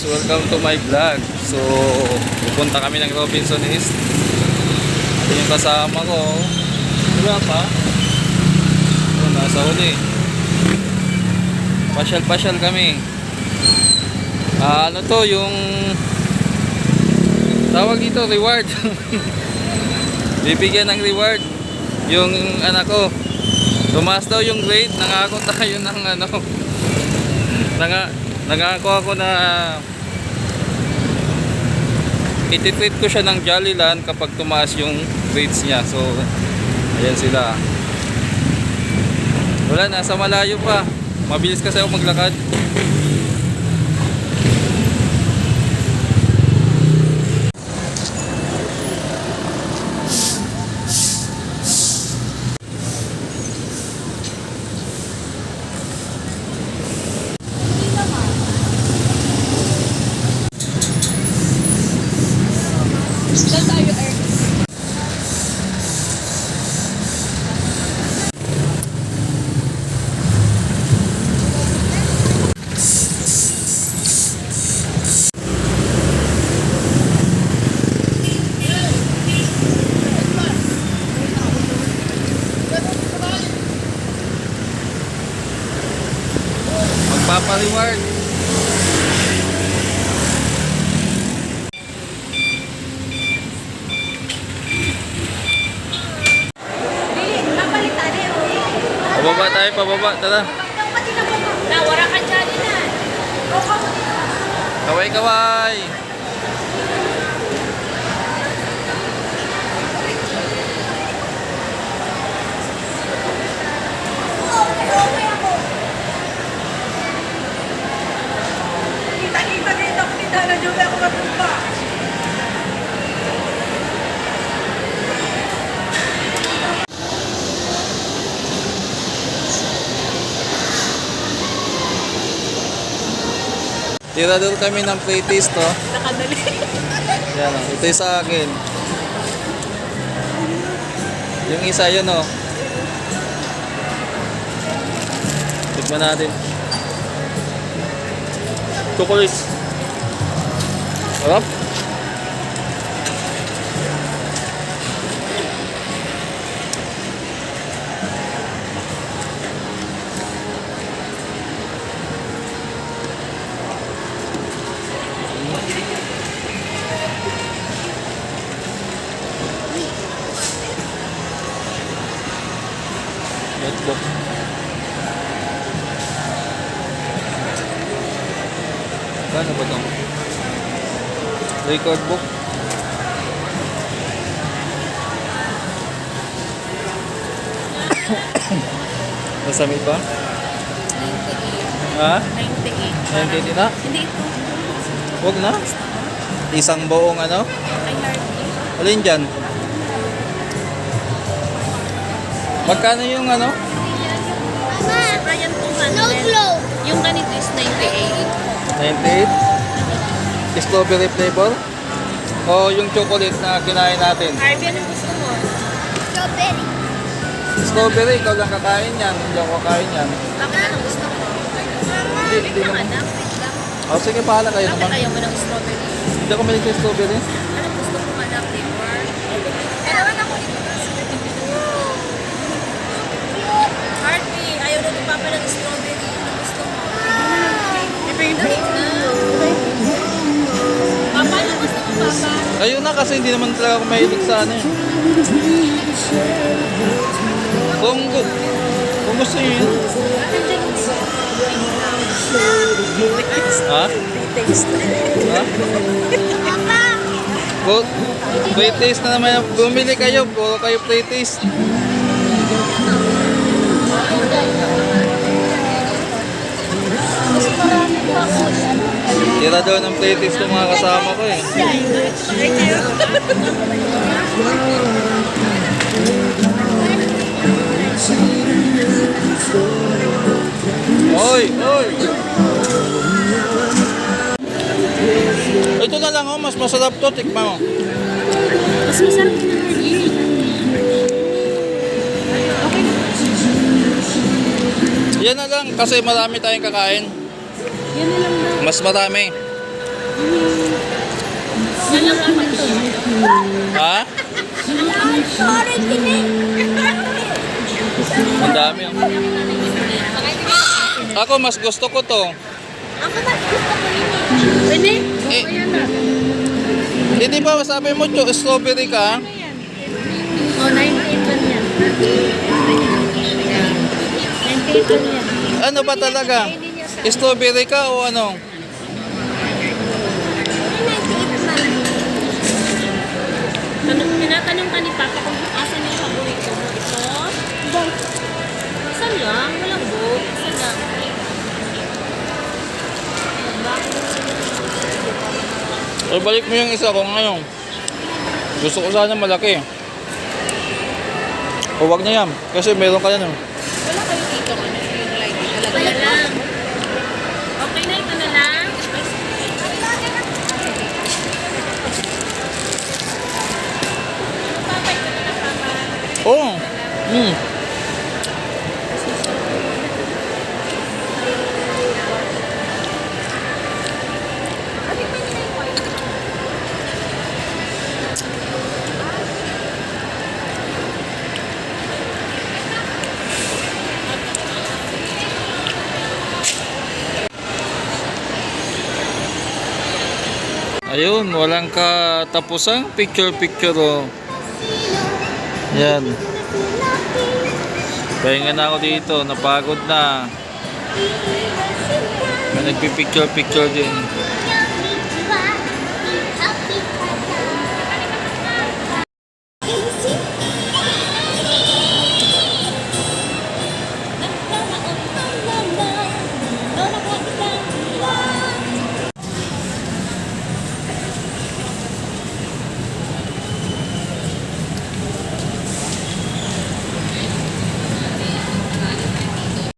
Welcome to my vlog. So, pupunta kami ng Robinson East. Ito yung kasama ko. Wala pa. Ito, nasa uli. Pasyal-pasyal kami. Ah, ano to, yung tawag dito, reward. Bibigyan ng reward yung anak ko. Tumaas daw yung grade, nangako tayo ng ano. Nanga, nangako ako na ititreat ko siya ng Jollyland kapag tumaas yung grades niya. So, ayan sila. Wala, nasa malayo pa. Mabilis kasi ako maglakad. Eh. Pababa tayo, pababa. Tara. Nawara ka dyan na. Kaway, kaway. Dyan ako matupa. Tirador kami ng playtest to. Nakadali. Yan o. Ito yung sa akin. Yung isa yun o. Tikman natin. Chocolate. Sarap. Notebook. Paano ba ito? Record book. Nasamit ba? Ha? 98. Hindi na? Hindi ito. Huwag na. Isang buong ano? Alin dyan? Magkano yung ano? Sir Brian 200. Yung ganito is 98. 98? Strawberry flavor? O yung chocolate na kinain natin? Harvey, anong gusto mo? Strawberry. Strawberry, ikaw lang kakain yan. Hindi ako kakain yan. Bakit anong gusto mo? Hindi, Wait hindi lang naman. anak, wait lang. O sige, pahala kayo Bakit naman. ayaw mo ng strawberry? Hindi ako sa strawberry. Ayun na kasi hindi naman talaga ako mahilig sa ano eh. Kung, kung gusto nyo yun. Ha? Ha? Go, free taste na naman. Bumili kayo. Puro kayo free taste. Tira daw ng taste ng mga kasama ko eh. Thank you. Oy! Oy! Ito na lang oh, mas masarap to. Tikman mo. Mas masarap na Harvey. Okay. Yan na lang kasi marami tayong kakain. Yan na lang daw. Mas marami. Alam naman to. Ha? Sorry, kini. Ang dami. oh. Ako, mas gusto ko to. Ako mas gusto ko yun. Pwede? Eh, Ayan na. hindi ba sabi mo, cho, strawberry ka? Oh, 98 lang yan. 98 lang yan. Ano ba talaga? Strawberry ka o ano? Tanong, tinatanong ka ni Papa kung asan yung paborito mo. Ito? Isa lang. Walang book. Isa lang. O balik mo yung isa ko ngayon. Gusto ko sana malaki. O wag na yan. Kasi meron ka yan. Wala kayo dito. Ano yung light? Ito na lang. Okay na, ito na lang. Papa, ito na lang, Papa. Oo. Mm. Ayun, walang katapusang picture-picture oh. Yan. Pahinga na ako dito, napagod na. May nagpipicture-picture din.